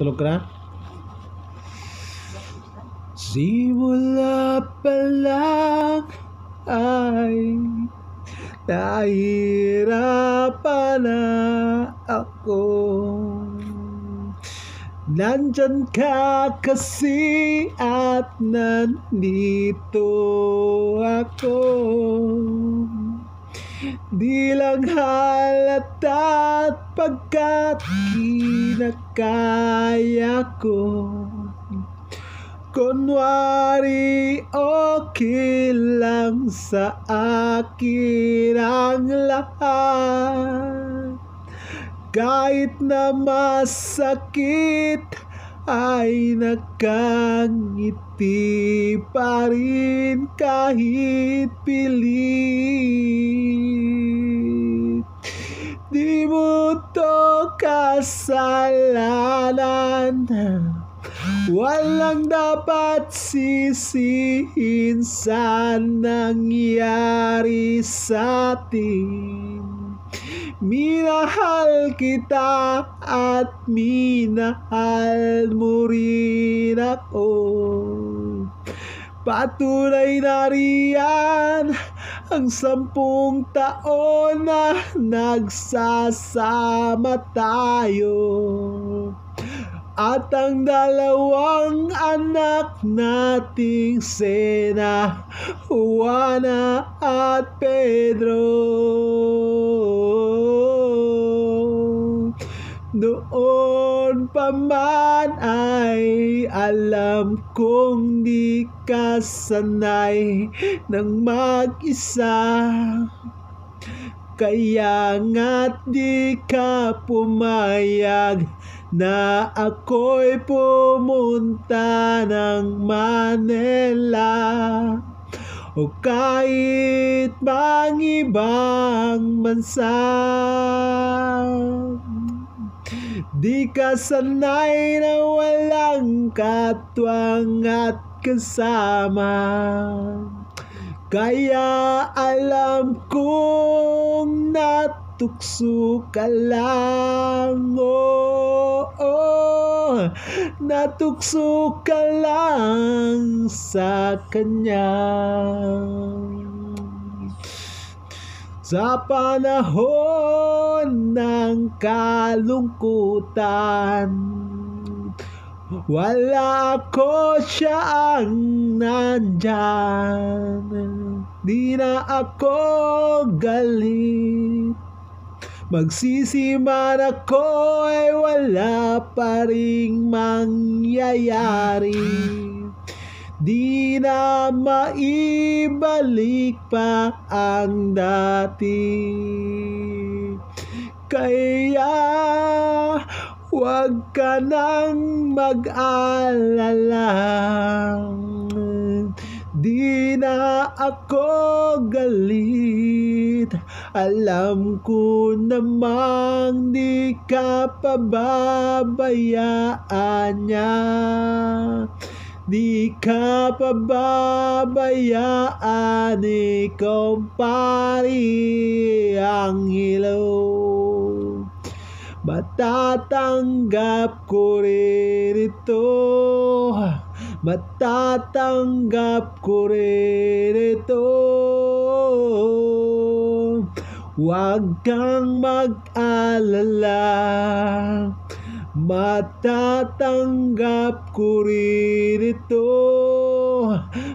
Tulog ka na? Simula pa lang ay nahihirapan na ako Nandyan ka kasi at nandito ako Di lang halata't pagkat kinakaya ko. Kunwari okay lang sa akin ang lahat. Kahit na masakit ay nakangiti pa rin kahit pilit. Di mo to kasalanan. Walang dapat sisihin sa nangyari sa atin Minahal kita at minahal mo rin ako Patunay na riyan ang sampung taon na nagsasama tayo at ang dalawang anak nating Sena, Juana at Pedro. Noon pa man ay alam kong di ka sanay ng mag-isa Kaya nga't di ka pumayag na ako'y pumunta ng Manila o kahit mang ibang bansa. Di ka sanay na walang katwang at kasama. Kaya alam kong natukso ka lang. Oh, oh, Natukso ka lang sa kanya. Sa panahon ng kalungkutan. Wala ako siya ang nandyan. Di na ako galit. Magsisiman ako ay wala pa ring mangyayari. Di na maibalik pa ang dati Kaya huwag ka nang mag-alala. Di na ako galit. Alam ko namang di ka pababayaan niya. Di ka pababayaan ni kumpari ang ilaw Matatanggap ko rin ito. Matatanggap ko rin ito. Huwag kang mag-alala. Matatanggap ko rin ito.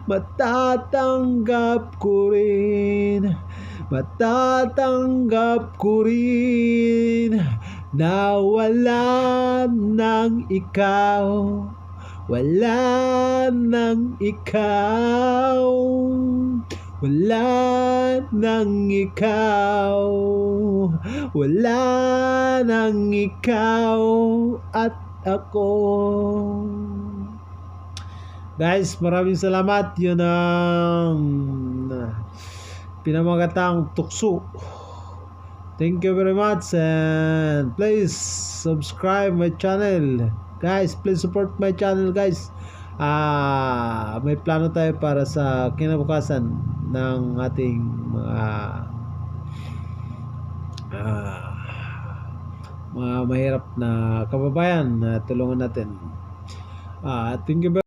Matatanggap ko rin. Matatanggap ko rin Na wala nang ikaw. Wala nang ikaw. Wala nang ikaw. Wala nang ikaw At ako. Guys, maraming salamat. Yun ang Pinamagatang tukso Thank you very much And please subscribe my channel Guys, please support my channel guys ah may plano tayo para sa kinabukasan ng ating mga ah, mga mahirap na kababayan na tulungan natin. Ah, thank you very